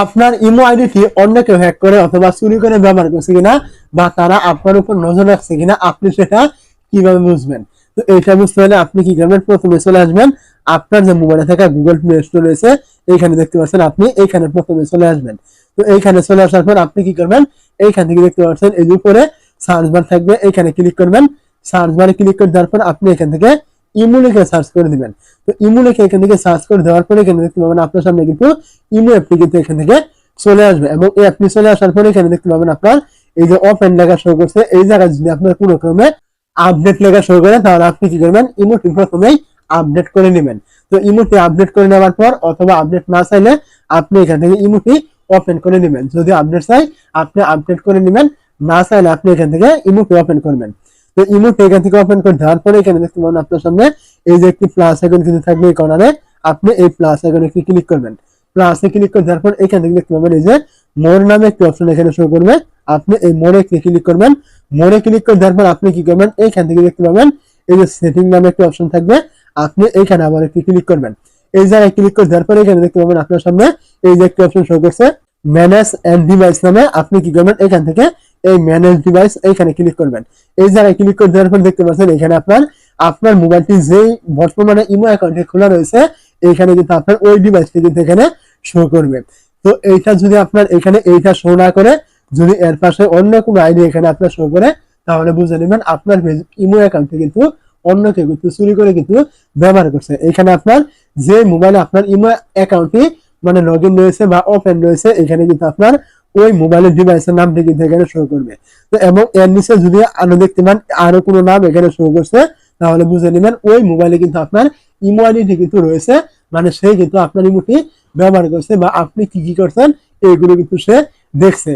আপনার ইমো আইডিটি অন্য কেউ হ্যাক করে অথবা চুরি করে ব্যবহার করছে কিনা বা তারা আপনার উপর নজর রাখছে কিনা, আপনি সেটা কীভাবে বুঝবেন? তো এটা বুঝতে হলে আপনি কি করবেন? প্রথমে চলে আসবেন। আপনার যে মোবাইলে থাকা গুগল প্লে স্টোর রয়েছে, এইখানে দেখতে পাচ্ছেন আপনি এইখানে প্রথমে চলে আসবেন। তো এইখানে চলে আসার পর আপনি কি করবেন? এইখান থেকে দেখতে পাচ্ছেন এই উপরে সার্চ বার থাকবে, এইখানে ক্লিক করবেন। সার্চ বারে ক্লিক করে দেওয়ার পর আপনি এখান থেকে ইমো লিখে সার্চ করে দিবেন। তো ইমো লিখে এখান থেকে সার্চ করে দেওয়ার পরে এখানে দেখতে পাবেন আপনার সামনে কিন্তু ইমো অ্যাপটি কিন্তু এখান থেকে চলে আসবে এবং এই অ্যাপটি চলে আসার পরে এখানে দেখতে পাবেন আপনার এই যে ওপেন লেখা শো করছে, এই জায়গায় যদি আপনার কোনো ক্রমে আপডেট লেখা শুরু করে তাহলে আপনি কি করবেন? ইমোটি প্রথমেই আপডেট করে নেবেন। তো ইমোটি আপডেট করে নেওয়ার পর অথবা আপডেট না চাইলে আপনি এখান থেকে ইমোটি ওপেন করে নেবেন। যদি আপডেট চাই, আপনি আপডেট করে নেবেন, না চাইলে আপনি এখান থেকে ইমোটি ওপেন করবেন। তো ইমোটি এখান থেকে ওপেন করে দেওয়ার পরে এখানে দেখতে পাবেন আপনার সামনে এই যে একটি প্লাস আইকন কিন্তু থাকবে এই কর্নারে আপনি এই প্লাস আইকনে একটি ক্লিক করবেন। প্লাসে ক্লিক করে দেওয়ার পর এখান থেকে দেখতে পাবেন এই যে মোর নামে একটি অপশন এখানে শো করবে। আপনি এই মোড়ে ক্লিক করবেন। মোড়ে ক্লিক করে দেওয়ার পর আপনি কি করবেন? এইখান থেকে দেখতে পাবেন এই যে সেটিং নামে একটি অপশন থাকবে। আপনি এইখানে আবার একটি ক্লিক করবেন। এই জায়গায় ক্লিক করে দেওয়ার পরে এখানে দেখতে পাবেন আপনার সামনে এই যে একটি অপশন শো করছে। ম্যানেজ এন্ড ডিভাইস নামে আপনি কি করবেন? এখান থেকে এই ম্যানেজ ডিভাইস এইখানে ক্লিক করবেন। এই জায়গায় ক্লিক করে দেওয়ার পর দেখতে পাচ্ছেন এখানে আপনার আপনার মোবাইলটি যেই বর্তমানে ইমো অ্যাকাউন্টে খোলা রয়েছে, এইখানে কিন্তু আপনার ওই ডিভাইসটি কিন্তু এখানে শো করবে। তো এইটা যদি আপনার এখানে এইটা শো না করে, যদি এর পাশে অন্য কোনো আইডি এখানে আপনার শো করে, তাহলে বুঝে নেবেন আপনার ইমো অ্যাকাউন্টে কিন্তু অন্য কেউ কিন্তু চুরি করে কিন্তু ব্যবহার করছে। এখানে আপনার যে মোবাইলে আপনার ইমো অ্যাকাউন্টটি মানে লগ ইন রয়েছে বা ওপেন রয়েছে, এখানে কিন্তু আপনার ওই মোবাইলের ডিভাইসের নামটি কিন্তু এখানে শো করবে। তো এবং এর নিচে যদি আরও দেখতে পান, আরও কোনো নাম এখানে শো করছে, তাহলে বুঝে নেবেন ওই মোবাইলে কিন্তু আপনার ইমো আইডি কিন্তু রয়েছে। মানে সে কিন্তু আপনার ইমোটি ব্যবহার করছে বা আপনি কি কি করছেন এইগুলো কিন্তু সে দেখছে।